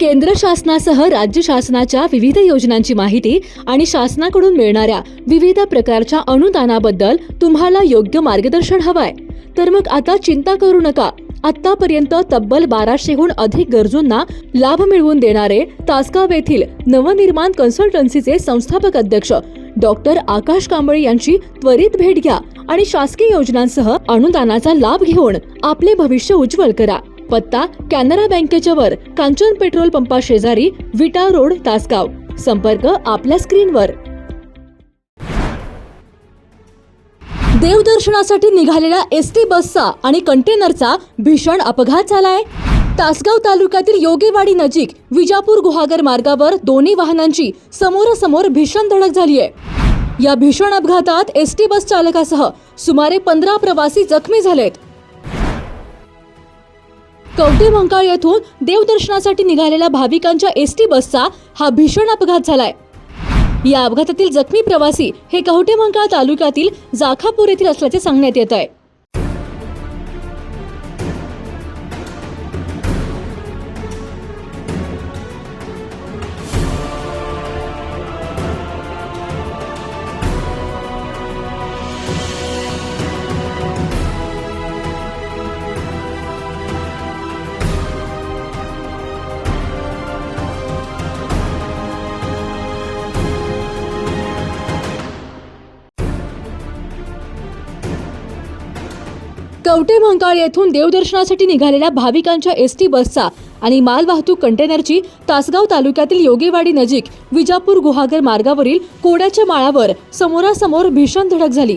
केंद्र शासनासह राज्य शासनाच्या विविध योजनांची माहिती आणि शासनाकडून मिळणाऱ्या विविध प्रकारच्या अनुदानाबद्दल तुम्हाला योग्य मार्गदर्शन हवंय. तर मग आता चिंता करू नका. आतापर्यंत तब्बल बाराशेहून अधिक गरजूंना लाभ मिळवून देणारे तासगाव येथील नवनिर्माण कन्सल्टन्सीचे संस्थापक अध्यक्ष डॉक्टर आकाश कांबळे यांची त्वरित भेट घ्या आणि शासकीय योजनांसह अनुदानाचा लाभ घेऊन आपले भविष्य उज्ज्वल करा. पत्ता कॅनरा बँकेच्या वर कांचन पेट्रोल पंपा शेजारी विटा रोड तासगाव. संपर्क आपल्या स्क्रीनवर. देवदर्शनासाठी निघालेल्या एस टी बसचा आणि कंटेनरचा भीषण अपघात झालाय. तासगाव तालुक्यातील योगेवाडी नजीक विजापूर गुहागर मार्गावर दोन्ही वाहनांची समोरासमोर भीषण धडक झाली आहे या भीषण अपघातात एस टी बस चालकासह सुमारे पंधरा प्रवासी जखमी झालेत. कवटी मंकाळ येथून देवदर्शनासाठी निघालेल्या भाविकांच्या एस टी बसचा हा भीषण अपघात झालाय. या अपघातातील जखमी प्रवासी हे कवटे मंकाळ तालुक्यातील जाखापूर येथील असल्याचे सांगण्यात येत आहे. कवटे मंकाळ येथून देवदर्शनासाठी निघालेल्या भाविकांच्या एस टी बसचा आणि मालवाहतूक कंटेनरची तासगाव तालुक्यातील योगेवाडी नजीक विजापूर गुहागर मार्गावरील कोड्याच्या माळावर समोरासमोर भीषण धडक झाली.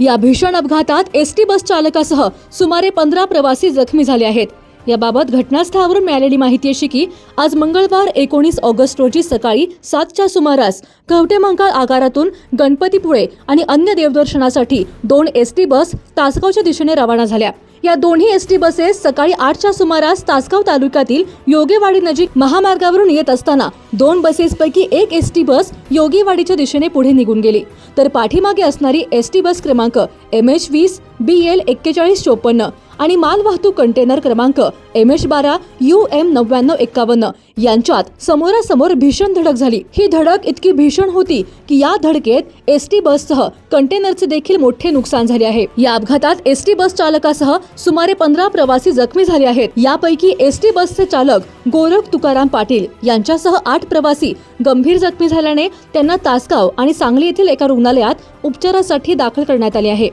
या भीषण अपघातात एस टी बस चालकासह सुमारे पंधरा प्रवासी जखमी झाले आहेत. याबाबत घटनास्थळावरून मिळालेली माहिती अशी की आज मंगळवार एकोणीस ऑगस्ट रोजी सकाळी सातच्या सुमारास कवटेमंकाळ आगारातून गणपतीपुळे आणि अन्य देवदर्शनासाठी दोन एस टी बस तासगावच्या दिशेने रवाना झाल्या. या दोन्ही एस टी बसेस सकाळी आठच्या सुमारास तासगाव तालुक्यातील योगेवाडी नजीक महामार्गावरून येत असताना दोन बसेसपैकी एक एस टी बस योगेवाडीच्या दिशेने पुढे निघून गेली. तर पाठीमागे असणारी एस टी बस क्रमांक एम एच वीस बी एल एक्केचाळीस चोपन्न आणि मालवाहतूक कंटेनर क्रमांक एम एच बारा यू एम नव्याण्णव एक्कावन्न. यांच्यात समोरासमोर भीषण धडक झाली. ही धडक इतकी भीषण होती की या धडकेत एस टी बससह कंटेनरचे देखील मोठे नुकसान झाले आहे. या अपघातात एस टी बस चालकासह सुमारे पंधरा प्रवासी जखमी झाले आहेत. यापैकी एस टी बसचे चालक गोरख तुकाराम पाटील यांच्यासह आठ प्रवासी गंभीर जखमी झाल्याने त्यांना तासगाव आणि सांगली येथील एका रुग्णालयात उपचारासाठी दाखल करण्यात आले आहे.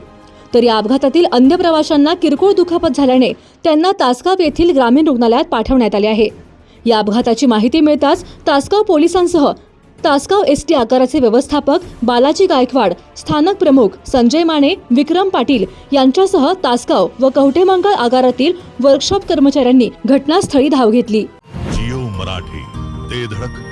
तर या अपघातातील अन्य प्रवाशांना किरकोळ दुखापत झाल्याने त्यांना तासगाव येथील ग्रामीण रुग्णालयात पाठवण्यात आले आहे. या अपघाताची माहिती मिळताच तासगाव पोलिसांसह तासगाव एस टी आकाराचे व्यवस्थापक बालाजी गायकवाड स्थानक प्रमुख संजय माने विक्रम पाटील यांच्यासह तासगाव व कवठेमंगळ आगारातील वर्कशॉप कर्मचाऱ्यांनी घटनास्थळी धाव घेतली. जिओ मराठी ते धडक.